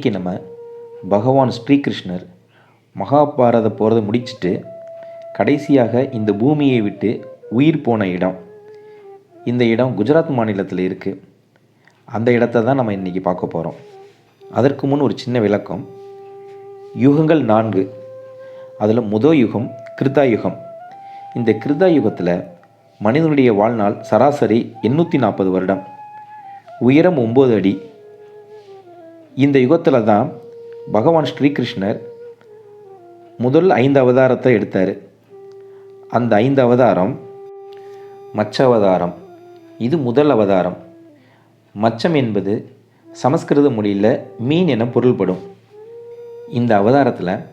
இன்றைக்கி நம்ம பகவான் ஸ்ரீகிருஷ்ணர் மகாபாரத போகிறத முடிச்சிட்டு கடைசியாக இந்த பூமியை விட்டு உயிர் போன இடம். இந்த இடம் குஜராத் மாநிலத்தில் இருக்குது அந்த இடத்த தான் நம்ம இன்றைக்கி பார்க்க போகிறோம் அதற்கு முன் ஒரு சின்ன விளக்கம். யுகங்கள் நான்கு. அதில் முதல் யுகம் கிருதா யுகம். இந்த கிருதா யுகத்தில் மனிதனுடைய வாழ்நாள் சராசரி எண்ணூற்றி நாற்பது வருடம். உயரம் ஒம்பது அடி. இந்த யுகத்தில் தான் பகவான் ஸ்ரீகிருஷ்ணர் முதல் ஐந்து அவதாரத்தை எடுத்தார். அந்த ஐந்து அவதாரம் மச்ச அவதாரம் இது முதல் அவதாரம். மச்சம் என்பது சமஸ்கிருத மொழியில் மீன் என பொருள்படும். இந்த அவதாரத்தில்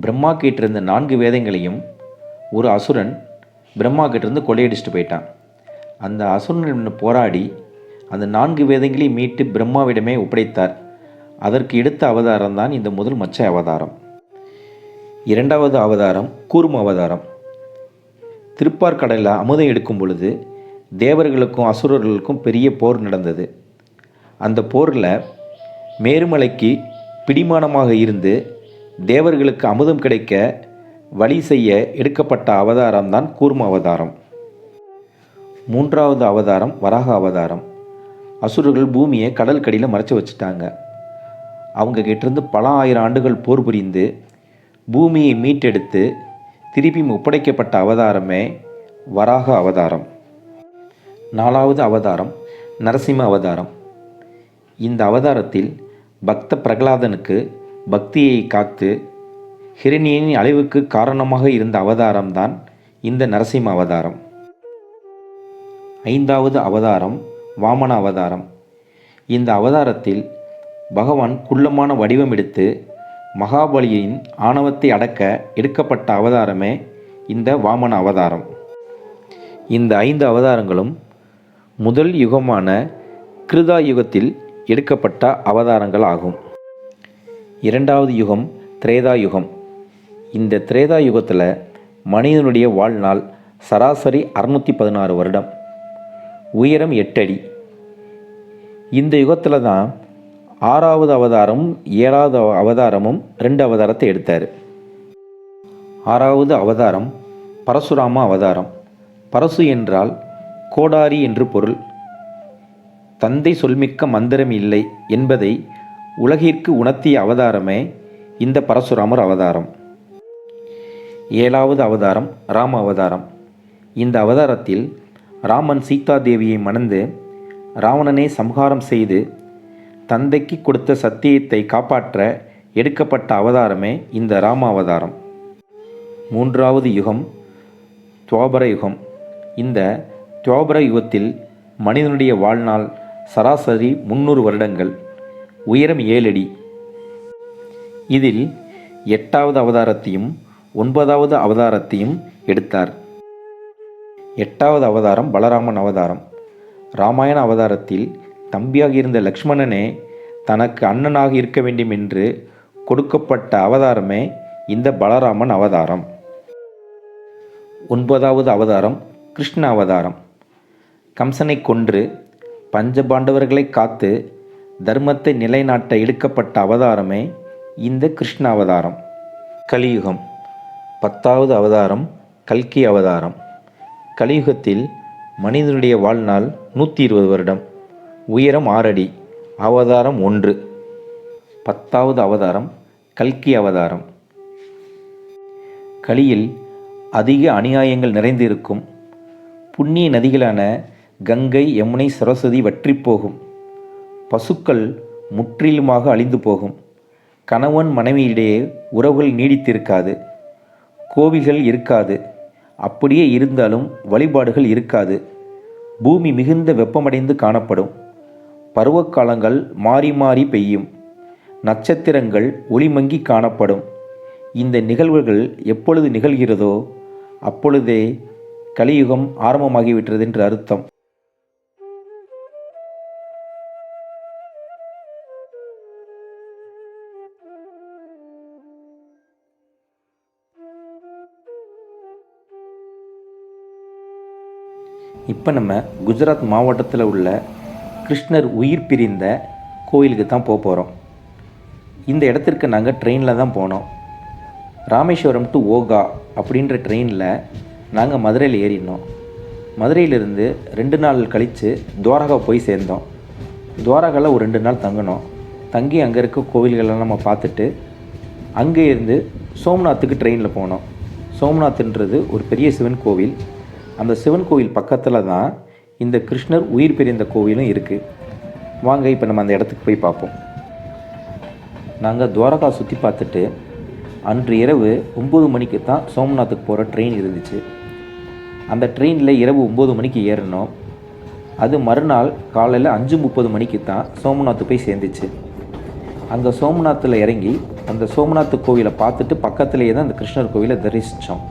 பிரம்மா கிட்டிருந்த நான்கு வேதங்களையும் ஒரு அசுரன் பிரம்மா கிட்டேருந்து கொள்ளையடிச்சிட்டு போயிட்டான். அந்த அசுரன் போராடி அந்த நான்கு வேதங்களையும் மீட்டு பிரம்மாவிடமே ஒப்படைத்தார். அதற்கு எடுத்த அவதாரம் தான் இந்த முதல் மச்ச அவதாரம். இரண்டாவது அவதாரம் கூர்ம அவதாரம். திருப்பார்கடலில் அமுதம் எடுக்கும் பொழுது தேவர்களுக்கும் அசுரர்களுக்கும் பெரிய போர் நடந்தது. அந்த போரில் மேருமலைக்கு பிடிமானமாக இருந்து தேவர்களுக்கு அமுதம் கிடைக்க வழி செய்ய எடுக்கப்பட்ட அவதாரம் தான் கூர்ம அவதாரம். மூன்றாவது அவதாரம் வராக அவதாரம். அசுரர்கள் பூமியை கடல் கடியில் மறைச்சி வச்சுட்டாங்க. அவங்க கிட்டேருந்து பல ஆயிரம் ஆண்டுகள் போர் புரிந்து பூமியை மீட்டெடுத்து திருப்பியும் ஒப்படைக்கப்பட்ட அவதாரமே வராக அவதாரம். நாலாவது அவதாரம் நரசிம்ம அவதாரம். இந்த அவதாரத்தில் பக்த பிரகலாதனுக்கு பக்தியை காத்து ஹிரணியனின் அழிவுக்கு காரணமாக இருந்த அவதாரம்தான் இந்த நரசிம்ம அவதாரம். ஐந்தாவது அவதாரம் வாமன அவதாரம். இந்த அவதாரத்தில் பகவான் குள்ளமான வடிவம் எடுத்து மகாபலியின் ஆணவத்தை அடக்க எடுக்கப்பட்ட அவதாரமே இந்த வாமன அவதாரம். இந்த ஐந்து அவதாரங்களும் முதல் யுகமான கிருதா யுகத்தில் எடுக்கப்பட்ட அவதாரங்கள் ஆகும் இரண்டாவது யுகம் திரேதா யுகம். இந்த திரேதா யுகத்தில் மனிதனுடைய வாழ்நாள் சராசரி அறுநூற்றி பதினாறு வருடம். உயரம் எட்டடி. இந்த யுகத்தில் தான் ஆறாவது அவதாரமும் ஏழாவது அவதாரமும் ரெண்டு அவதாரத்தை எடுத்தார். ஆறாவது அவதாரம் பரசுராம அவதாரம். பரசு என்றால் கோடாரி என்று பொருள். தந்தை சொல்மிக்க மந்திரம் இல்லை என்பதை உலகிற்கு உணர்த்திய அவதாரமே இந்த பரசுராமர் அவதாரம். ஏழாவது அவதாரம் ராம அவதாரம். இந்த அவதாரத்தில் ராமன் சீதா தேவியை மணந்து ராவணனை சம்ஹாரம் செய்து தந்தைக்கு கொடுத்த சத்தியத்தை காப்பாற்ற எடுக்கப்பட்ட அவதாரமே இந்த ராமாவதாரம். மூன்றாவது யுகம் துவாபர யுகம். இந்த துவாபர யுகத்தில் மனிதனுடைய வாழ்நாள் சராசரி முந்நூறு வருடங்கள் உயரம் ஏழடி இதில் எட்டாவது அவதாரத்தையும் ஒன்பதாவது அவதாரத்தையும் எடுத்தார். எட்டாவது அவதாரம் பலராமன் அவதாரம். ராமாயண அவதாரத்தில் தம்பியாக இருந்த லக்ஷ்மணனே தனக்கு அண்ணனாக இருக்க வேண்டும் என்று கொடுக்கப்பட்ட அவதாரமே இந்த பலராமன் அவதாரம். ஒன்பதாவது அவதாரம் கிருஷ்ண அவதாரம். கம்சனை கொன்று பஞ்சபாண்டவர்களை காத்து தர்மத்தை நிலைநாட்ட எடுக்கப்பட்ட அவதாரமே இந்த கிருஷ்ண அவதாரம். கலியுகம் பத்தாவது அவதாரம் கல்கி அவதாரம். கலியுகத்தில் மனிதனுடைய வாழ்நாள் நூற்றி இருபது வருடம். உயரம் ஆறடி அவதாரம் ஒன்று. பத்தாவது அவதாரம் கல்கி அவதாரம். கலியில் அதிக அநியாயங்கள் நிறைந்திருக்கும். புண்ணிய நதிகளான கங்கை யமுனை சரஸ்வதி வற்றி போகும். பசுக்கள் முற்றிலுமாக அழிந்து போகும். கணவன் மனைவியிடையே உறவுகள் நீடித்திருக்காது. கோவில்கள் இருக்காது. அப்படியே இருந்தாலும் வழிபாடுகள் இருக்காது. பூமி மிகுந்த வெப்பமடைந்து காணப்படும். பருவக்காலங்கள் மாறி மாறி பெய்யும். நட்சத்திரங்கள் ஒளிமங்கி காணப்படும். இந்த நிகழ்வுகள் எப்பொழுது நிகழ்கிறதோ அப்பொழுதே கலியுகம் ஆரம்பமாகிவிட்டது என்று அர்த்தம். இப்போ நம்ம குஜராத் மாவட்டத்தில் உள்ள கிருஷ்ணர் உயிர் பிரிந்த கோயிலுக்கு தான் போக போகிறோம் இந்த இடத்திற்கு நாங்கள் ட்ரெயினில் தான் போனோம். ராமேஸ்வரம் டு ஓகா அப்படின்ற ட்ரெயினில் நாங்கள் மதுரையில் ஏறினோம். மதுரையிலிருந்து ரெண்டு நாள் கழித்து துவாரகா போய் சேர்ந்தோம். துவாரகாவில் ஒரு ரெண்டு நாள் தங்கினோம். தங்கி அங்கே இருக்க கோவில்களெல்லாம் நம்ம பார்த்துட்டு அங்கே இருந்து சோம்நாத்துக்கு ட்ரெயினில் போனோம். சோம்நாத்ன்றது ஒரு பெரிய சிவன் கோவில். அந்த சிவன் கோவில் பக்கத்தில் தான் இந்த கிருஷ்ணர் உயிர் பிரிந்த கோவிலும் இருக்குது வாங்க இப்போ நம்ம அந்த இடத்துக்கு போய் பார்ப்போம். நாங்கள் துவாரகா சுற்றி பார்த்துட்டு அன்று இரவு ஒம்பது மணிக்கு தான் சோம்நாத்துக்கு போகிற ட்ரெயின் இருந்துச்சு. அந்த ட்ரெயினில் இரவு ஒம்பது மணிக்கு ஏறினோம் அது மறுநாள் காலையில் அஞ்சு முப்பது மணிக்கு தான் சோமநாத் போய் சேர்ந்துச்சு. அங்கே சோமநாத்தில் இறங்கி அந்த சோமநாத் கோவிலை பார்த்துட்டு பக்கத்துலேயே தான் அந்த கிருஷ்ணர் கோவிலை தரிசித்தோம்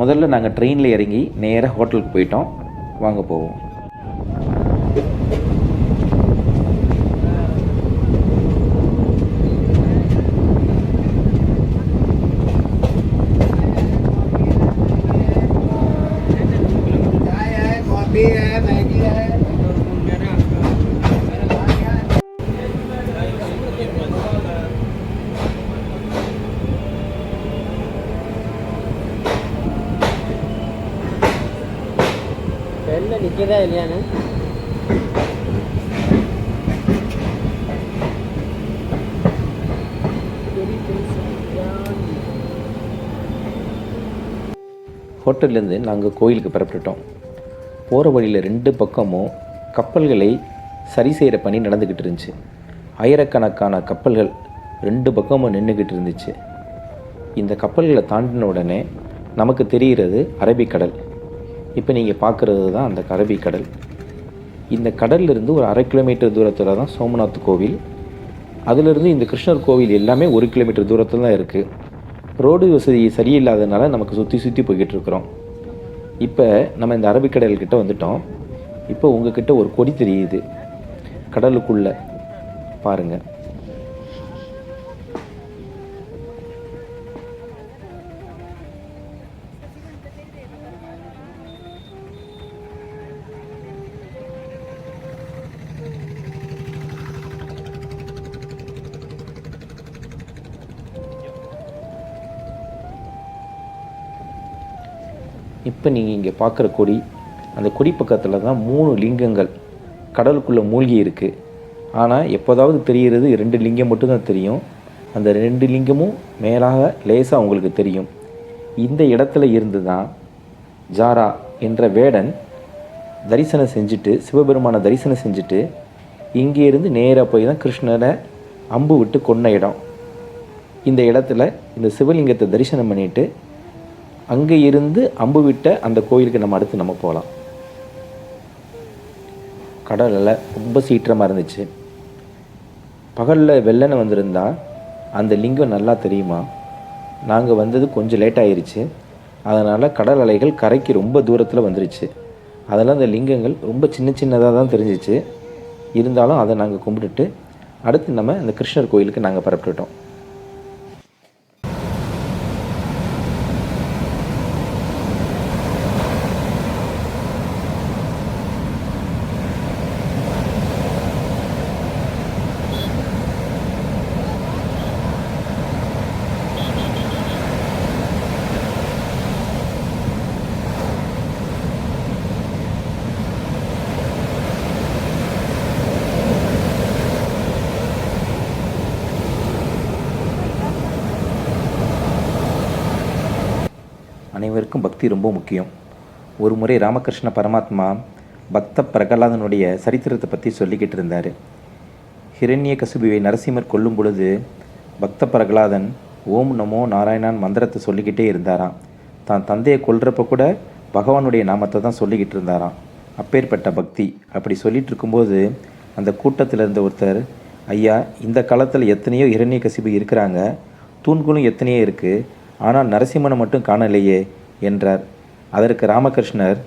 முதல்ல நாங்கள் ட்ரெயினில் இறங்கி நேராக ஹோட்டலுக்கு போயிட்டோம். வாங்க போவோம் चाय வெளில இல்லையான்னு? ஹோட்டல்லேருந்து நாங்கள் கோயிலுக்கு புறப்பட்டுட்டோம். போகிற வழியில் ரெண்டு பக்கமும் கப்பல்களை சரி செய்கிற பணி நடந்துக்கிட்டு இருந்துச்சு. ஆயிரக்கணக்கான கப்பல்கள் ரெண்டு பக்கமும் நின்றுக்கிட்டு இருந்துச்சு. இந்த கப்பல்களை தாண்டின உடனே நமக்கு தெரிகிறது அரபிக்கடல். இப்போ நீங்கள் பார்க்குறது தான் அந்த அரபிக்கடல் இந்த கடல்லிருந்து ஒரு அரை கிலோமீட்டர் தூரத்தில் தான் சோமநாத் கோவில். அதிலிருந்து இந்த கிருஷ்ணர் கோவில் எல்லாமே ஒரு கிலோமீட்டர் தூரத்தில் தான் இருக்குது ரோடு வசதி சரியில்லாததுனால நமக்கு சுற்றி சுற்றி போய்கிட்டு இருக்கிறோம். இப்போ நம்ம இந்த அரபிக்கடல் கிட்ட வந்துட்டோம். இப்போ உங்ககிட்ட ஒரு கொடி தெரியுது. கடலுக்குள்ள பாருங்கள் இப்போ நீங்கள் இங்கே பார்க்குற கொடி அந்த கொடி பக்கத்தில் தான் மூணு லிங்கங்கள் கடலுக்குள்ளே மூழ்கி இருக்குது ஆனால் எப்போதாவது தெரிகிறது ரெண்டு லிங்கம் மட்டும்தான் தெரியும். அந்த ரெண்டு லிங்கமும் மேலாக லேசாக உங்களுக்கு தெரியும். இந்த இடத்துல இருந்து தான் ஜாரா என்ற வேடன் தரிசனம் செஞ்சுட்டு சிவபெருமானை தரிசனம் செஞ்சுட்டு இங்கே இருந்து நேராக போய் தான் கிருஷ்ணரை அம்பு விட்டு கொன்ன இடம். இந்த இடத்துல இந்த சிவலிங்கத்தை தரிசனம் பண்ணிவிட்டு அங்கே இருந்து அம்பு விட்ட அந்த கோயிலுக்கு நம்ம அடுத்து நம்ம போகலாம். கடலில் ரொம்ப சீற்றமாக இருந்துச்சு. பகலில் வெள்ளனை வந்திருந்தா அந்த லிங்கம் நல்லா தெரியுமா? நாங்கள் வந்தது கொஞ்சம் லேட் ஆயிடுச்சு அதனால் கடல் அலைகள் கரைக்கு ரொம்ப தூரத்தில் வந்துருச்சு. அதெல்லாம் அந்த லிங்கங்கள் ரொம்ப சின்ன சின்னதாக தான் தெரிஞ்சிச்சு. இருந்தாலும் அதை நாங்கள் கும்பிட்டுட்டு அடுத்து நம்ம அந்த கிருஷ்ணர் கோயிலுக்கு நாங்கள் புறப்பட்டுட்டோம். அனைவருக்கும் பக்தி ரொம்ப முக்கியம். ஒரு முறை ராமகிருஷ்ண பரமாத்மா பக்த பிரகலாதனுடைய சரித்திரத்தை பற்றி சொல்லிக்கிட்டு இருந்தார். ஹிரண்ய கசுபுவை நரசிம்மர் கொல்லும் பொழுது பக்த பிரகலாதன் ஓம் நமோ நாராயணான் மந்திரத்தை சொல்லிக்கிட்டே இருந்தாராம். தான் தந்தையை கொல்றப்ப கூட பகவானுடைய நாமத்தை தான் சொல்லிக்கிட்டு இருந்தாராம். அப்பேற்பட்ட பக்தி. அப்படி சொல்லிட்டு இருக்கும்போது அந்த கூட்டத்தில் இருந்த ஒருத்தர் ஐயா இந்த காலத்தில் எத்தனையோ இரண்ய கசிபு இருக்கிறாங்க. தூண்களும் எத்தனையோ இருக்குது ஆனால் நரசிம்மனை மட்டும் காணலையே. என்றார். அதற்கு ராமகிருஷ்ணர்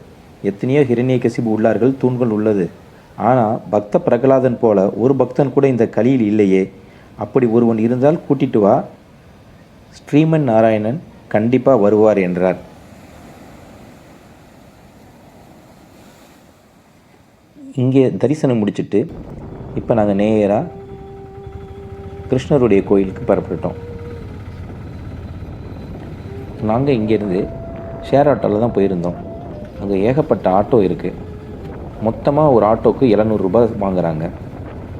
எத்தனையோ ஹிரண்யகசிபு உள்ளார்கள் தூண்கள் உள்ளது. ஆனால் பக்த பிரகலாதன் போல ஒரு பக்தன் கூட இந்த கலியில் இல்லையே. அப்படி ஒருவன் இருந்தால் கூட்டிட்டு வா. ஸ்ரீமன் நாராயணன் கண்டிப்பாக வருவார் என்றார். இங்கே தரிசனம் முடிச்சுட்டு இப்போ நாங்கள் நேராக கிருஷ்ணருடைய கோயிலுக்கு புறப்பட்டோம் நாங்கள் இங்கேருந்து ஷேர் ஆட்டோவில் தான் போயிருந்தோம். அங்கே ஏகப்பட்ட ஆட்டோ இருக்குது மொத்தமாக ஒரு ஆட்டோவுக்கு எழுநூறுபா வாங்குறாங்க.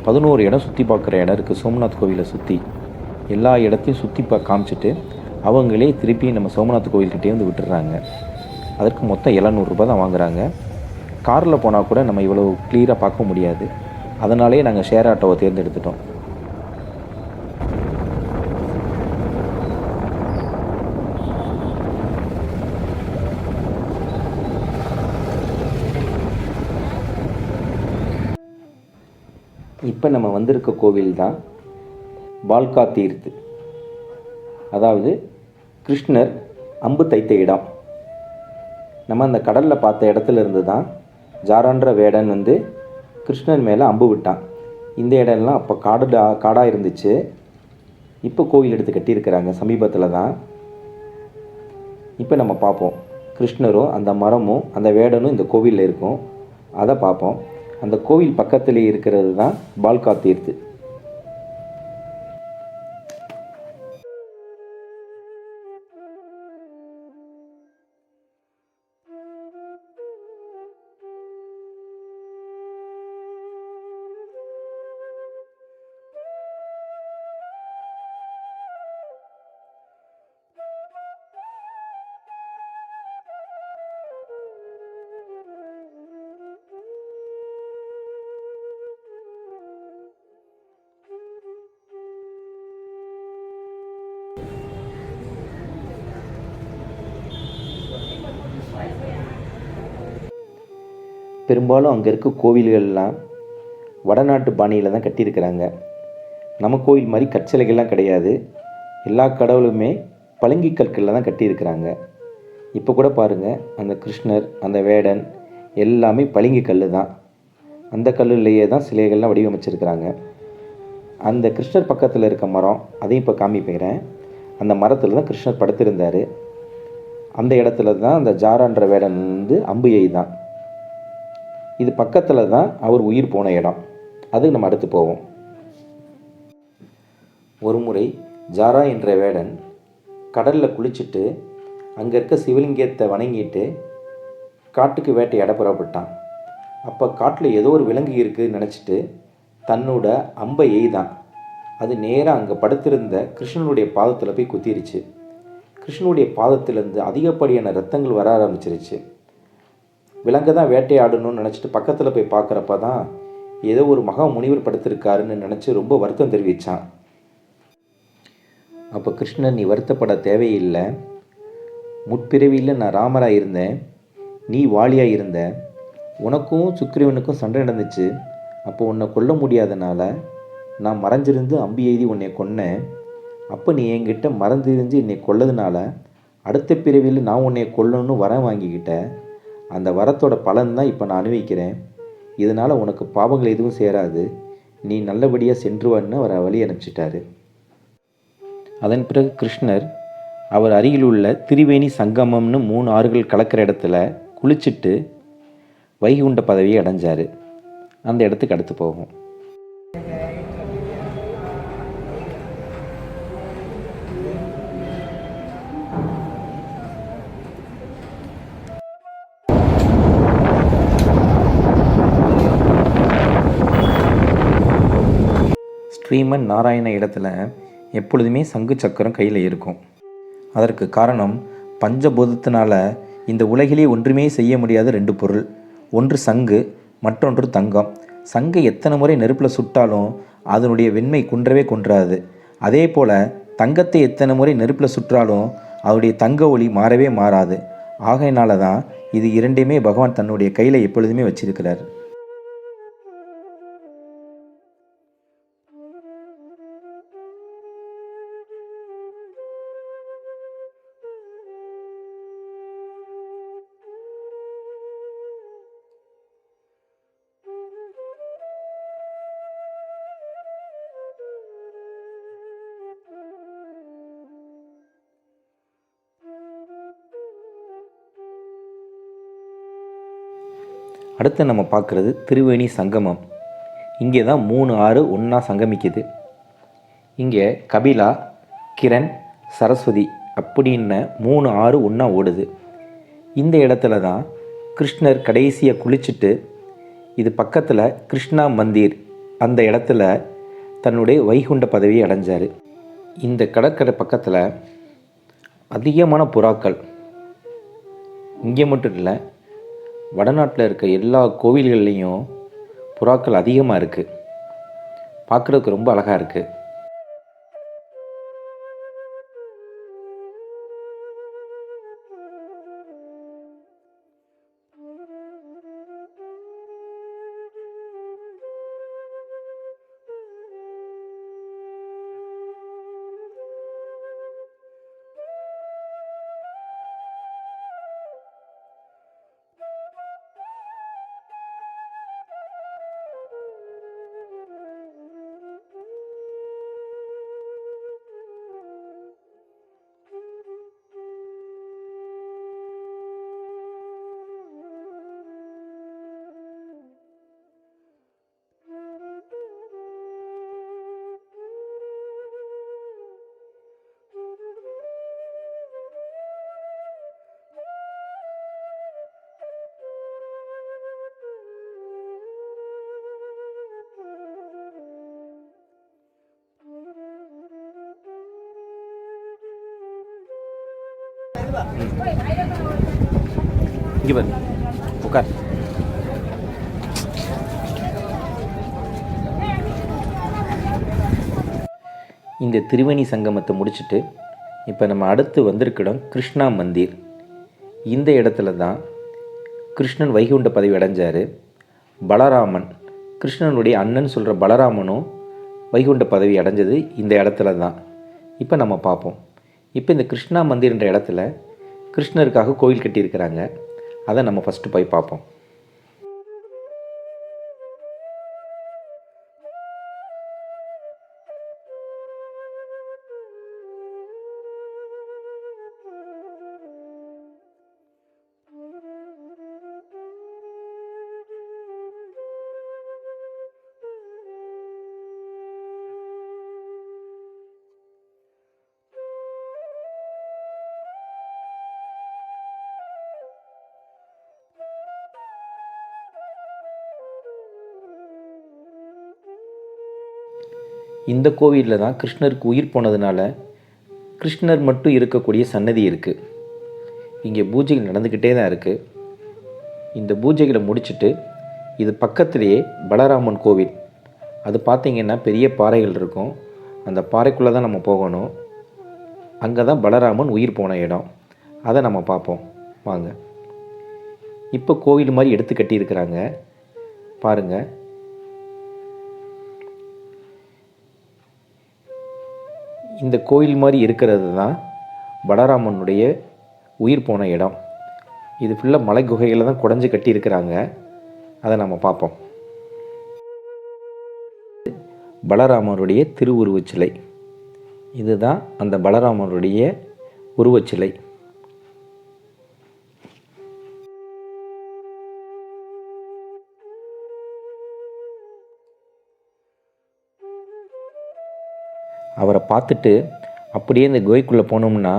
பதினோரு இடம் சுற்றி பார்க்குற இடம் இருக்குது சோமநாத் கோவிலை சுற்றி எல்லா இடத்தையும் சுற்றி பா காமிச்சிட்டு அவங்களே திருப்பி நம்ம சோமநாத் கோவில்கிட்டே வந்து விட்டுடுறாங்க அதற்கு மொத்தம் எழுநூறுபா தான் வாங்குறாங்க. காரில் போனால் கூட நம்ம இவ்வளோ கிளியராக பார்க்க முடியாது. அதனாலே நாங்கள் ஷேர் ஆட்டோவை தேர்ந்தெடுத்துட்டோம். இப்போ நம்ம வந்திருக்க கோவில் தான் பால்கா தீர்த்து அதாவது கிருஷ்ணர் அம்பு தைத்த இடம். நம்ம அந்த கடலில் பார்த்த இடத்துல இருந்து தான் ஜாரான்ற வேடன் வந்து கிருஷ்ணன் மேலே அம்பு விட்டான். இந்த இடம்லாம் அப்போ காடுடா காடாக இருந்துச்சு. இப்போ கோவில் எடுத்து கட்டியிருக்கிறாங்க சமீபத்தில் தான். இப்போ நம்ம பார்ப்போம். கிருஷ்ணரும் அந்த மரமும் அந்த வேடனும் இந்த கோவிலில் இருக்கும். அதை பார்ப்போம். அந்த கோவில் பக்கத்திலே இருக்கிறது தான் பால்கா தீர்த்து பெரும்பாலும் அங்கே இருக்க கோவில்கள்லாம் வடநாட்டு பாணியில் தான் கட்டியிருக்கிறாங்க. நம்ம கோவில் மாதிரி கற்சிலைகள்லாம் கிடையாது. எல்லா கடவுளுமே பளிங்கு கற்களில் தான் கட்டியிருக்கிறாங்க. இப்போ கூட பாருங்கள் அந்த கிருஷ்ணர் அந்த வேடன் எல்லாமே பளிங்கு கல் தான். அந்த கல்லுலேயே தான் சிலைகள்லாம் வடிவமைச்சிருக்கிறாங்க. அந்த கிருஷ்ணர் பக்கத்தில் இருக்க மரம் அதையும் இப்போ காமிப்பிக்கிறேன் அந்த மரத்தில் தான் கிருஷ்ணர் படுத்திருந்தார். அந்த இடத்துல தான் அந்த ஜாரான்ற வேடன் வந்து அம்பு எய்தான். இது பக்கத்தில் தான் அவர் உயிர் போன இடம். அதுக்கு நம்ம அடுத்து போவோம். ஒரு முறை ஜாரா என்ற வேடன் கடலில் குளிச்சுட்டு அங்கே இருக்க சிவலிங்கத்தை வணங்கிட்டு காட்டுக்கு வேட்டையாட புறப்பட்டான். அப்போ காட்டில் ஏதோ ஒரு விலங்கு இருக்குதுன்னு நினச்சிட்டு தன்னோட அம்பை எய்தான். அது நேராக அங்கே படுத்திருந்த கிருஷ்ணனுடைய பாதத்தில் போய் குத்திருச்சு. கிருஷ்ணனுடைய பாதத்திலேருந்து அதிகப்படியான ரத்தங்கள் வர ஆரம்பிச்சிருச்சு. விலங்கு தான் வேட்டையாடணும்னு நினச்சிட்டு பக்கத்தில் போய் பார்க்குறப்ப தான் ஏதோ ஒரு மகா முனிவர் படுத்திருக்காருன்னு நினச்சி ரொம்ப வருத்தம் தெரிவித்தான் அப்போ கிருஷ்ணன் நீ வருத்தப்பட தேவையில்லை. முற்பிறவியில் நான் ராமராக இருந்தேன். நீ வாலியாக இருந்த. உனக்கும் சுக்ரீவனுக்கும் சண்டை நடந்துச்சு. அப்போ உன்னை கொல்ல முடியாதனால நான் மறைஞ்சிருந்து அம்பி எய்தி உன்னை கொன்னேன். அப்போ நீ என்கிட்ட மறந்திருந்து என்னை கொல்லதுனால அடுத்த பிறவியில் நான் உன்னை கொல்லணும்னு வரம் வாங்கிக்கிட்ட. அந்த வரத்தோட பலன் தான் இப்போ நான் அனுபவிக்கிறேன். இதனால் உனக்கு பாவங்கள் எதுவும் சேராது. நீ நல்லபடியாக சென்றுவான்னு அவரை வழி அனுப்பிச்சிட்டாரு. அதன் பிறகு கிருஷ்ணர் அவர் அருகில் உள்ள திரிவேணி சங்கமம்னு மூணு ஆறுகள் கலக்கிற இடத்துல குளிச்சுட்டு வைகுண்ட பதவியை அடைஞ்சார். அந்த இடத்துக்கு அடுத்து போகும் ஸ்ரீமன் நாராயண இடத்துல எப்பொழுதுமே சங்கு சக்கரம் கையில் இருக்கும். அதற்கு காரணம் பஞ்சபூதத்தினால இந்த உலகிலே ஒன்றுமே செய்ய முடியாத ரெண்டு பொருள். ஒன்று சங்கு மற்றொன்று தங்கம். சங்கை எத்தனை முறை நெருப்பில் சுட்டாலும் அதனுடைய வெண்மை குன்றவே குன்றாது. அதே போல் தங்கத்தை எத்தனை முறை நெருப்பில் சுற்றாலும் அதனுடைய தங்க ஒளி மாறவே மாறாது. ஆகையினால தான் இது இரண்டையுமே பகவான் தன்னுடைய கையில் எப்பொழுதுமே வச்சிருக்கிறார். அடுத்து நம்ம பார்க்குறது திருவேணி சங்கமம். இங்கே தான் மூணு ஆறு ஒன்றா சங்கமிக்குது. இங்கே கபிலா கிரண் சரஸ்வதி அப்படின்னு மூணு ஆறு ஒன்றா ஓடுது. இந்த இடத்துல தான் கிருஷ்ணர் கடைசியை குளிச்சுட்டு இது பக்கத்தில் கிருஷ்ணா மந்திர் அந்த இடத்துல தன்னுடைய வைகுண்ட பதவியை அடைஞ்சார். இந்த கடற்கரை பக்கத்தில் அதிகமான புறாக்கள். இங்கே மட்டும் இல்லை வடநாட்டில் இருக்க எல்லா கோவில்கள்லேயும் புறாக்கள் அதிகமாக இருக்குது பார்க்குறதுக்கு ரொம்ப அழகாக இருக்குது இங்கே பாரு. உட்கார். இந்த திருவேணி சங்கமத்தை முடிச்சுட்டு இப்போ நம்ம அடுத்து வந்திருக்க இடம் கிருஷ்ணா மந்திர். இந்த இடத்துல தான் கிருஷ்ணன் வைகுண்ட பதவி அடைஞ்சார். பலராமன் கிருஷ்ணனுடைய அண்ணன் சொல்கிற பலராமனும் வைகுண்ட பதவி அடைஞ்சது இந்த இடத்துல தான். இப்போ நம்ம பார்ப்போம். இப்போ இந்த கிருஷ்ணா மந்திர்ன்ற இடத்துல கிருஷ்ணருக்காக கோயில் கட்டியிருக்கிறாங்க. அதை நம்ம ஃபஸ்ட்டு போய் பார்ப்போம். இந்த கோவிலில் தான் கிருஷ்ணருக்கு உயிர் போனதுனால கிருஷ்ணர் மட்டும் இருக்கக்கூடிய சன்னதி இருக்குது இங்கே பூஜைகள் நடந்துக்கிட்டே தான் இருக்குது இந்த பூஜைகளை முடிச்சுட்டு இது பக்கத்திலேயே பலராமன் கோவில். அது பார்த்திங்கன்னா பெரிய பாறைகள் இருக்கும். அந்த பாறைக்குள்ளே தான் நம்ம போகணும். அங்கே தான் பலராமன் உயிர் போன இடம். அதை நம்ம பார்ப்போம். வாங்க. இப்போ கோவில் மாதிரி எடுத்து கட்டியிருக்கிறாங்க. பாருங்கள் இந்த கோயில் மாதிரி இருக்கிறது தான் பலராமனுடைய உயிர் போன இடம். இது ஃபுல்லாக மலை குகையில் தான் குடஞ்சி கட்டியிருக்கிறாங்க. அதை நம்ம பார்ப்போம். பலராமருடைய திருவுருவச்சிலை. இதுதான் அந்த பலராமருடைய உருவச்சிலை. பார்த்துட்டு அப்படியே இந்த குகைக்குள்ளே போனோம்னா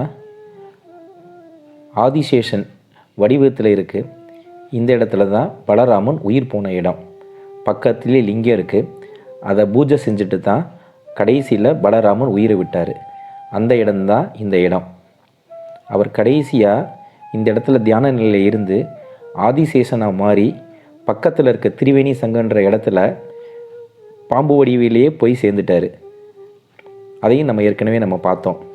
ஆதிசேஷன் வடிவத்தில் இருக்குது இந்த இடத்துல தான் பலராமன் உயிர் போன இடம். பக்கத்துலேயே லிங்கம் இருக்குது அதை பூஜை செஞ்சுட்டு தான் கடைசியில் பலராமன் உயிரை விட்டார். அந்த இடம்தான் இந்த இடம். அவர் கடைசியாக இந்த இடத்துல தியான நிலையில் இருந்து ஆதிசேஷனாக மாறி பக்கத்தில் இருக்க திரிவேணி சங்கன்ற இடத்துல பாம்பு வடிவிலேயே போய் சேர்ந்துட்டார். அதையும் நம்ம ஏற்கனவே நம்ம பார்த்தோம்.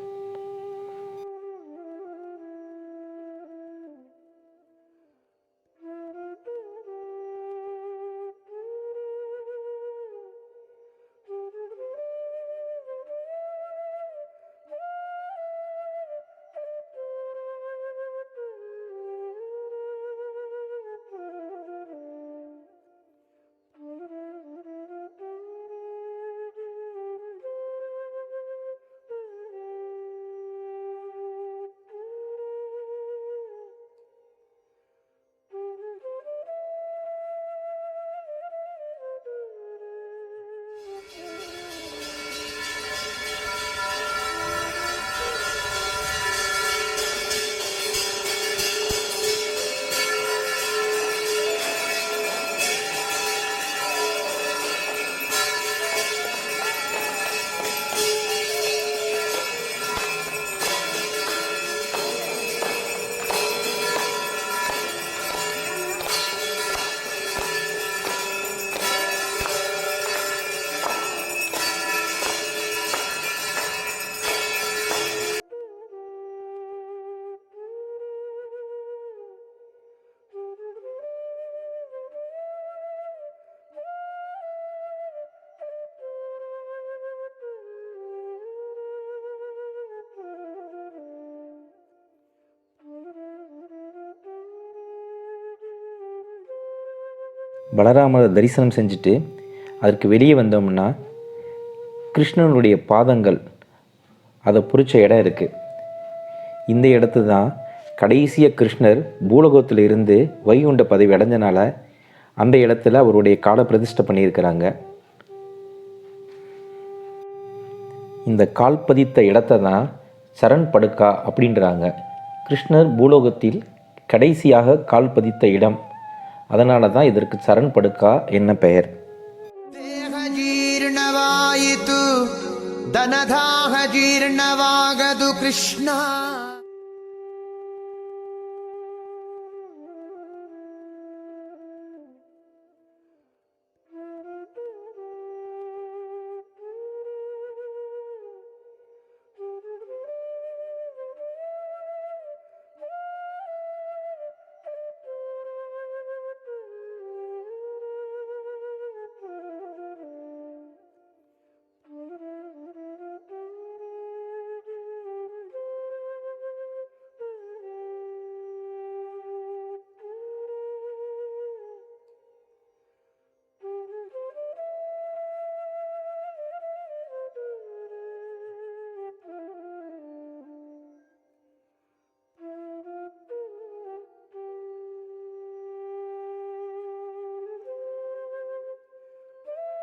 பலராமரை தரிசனம் செஞ்சுட்டு அதற்கு வெளியே வந்தோம்னா கிருஷ்ணனுடைய பாதங்கள் அதை பொறிச்ச இடம் இருக்குது இந்த இடத்து தான் கடைசியாக கிருஷ்ணர் பூலோகத்தில் இருந்து வைகுண்ட பதவி அடைஞ்சனால அந்த இடத்துல அவருடைய கால பிரதிஷ்டை பண்ணியிருக்கிறாங்க. இந்த கால் பதித்த இடத்த தான் சரண் படுக்கா அப்படின்றாங்க. கிருஷ்ணர் பூலோகத்தில் கடைசியாக கால் பதித்த இடம் அதனால தான் இதற்கு சரண் படுக்கா என்ன பெயர்? தனதாக ஜீர்ணவாகது கிருஷ்ணா.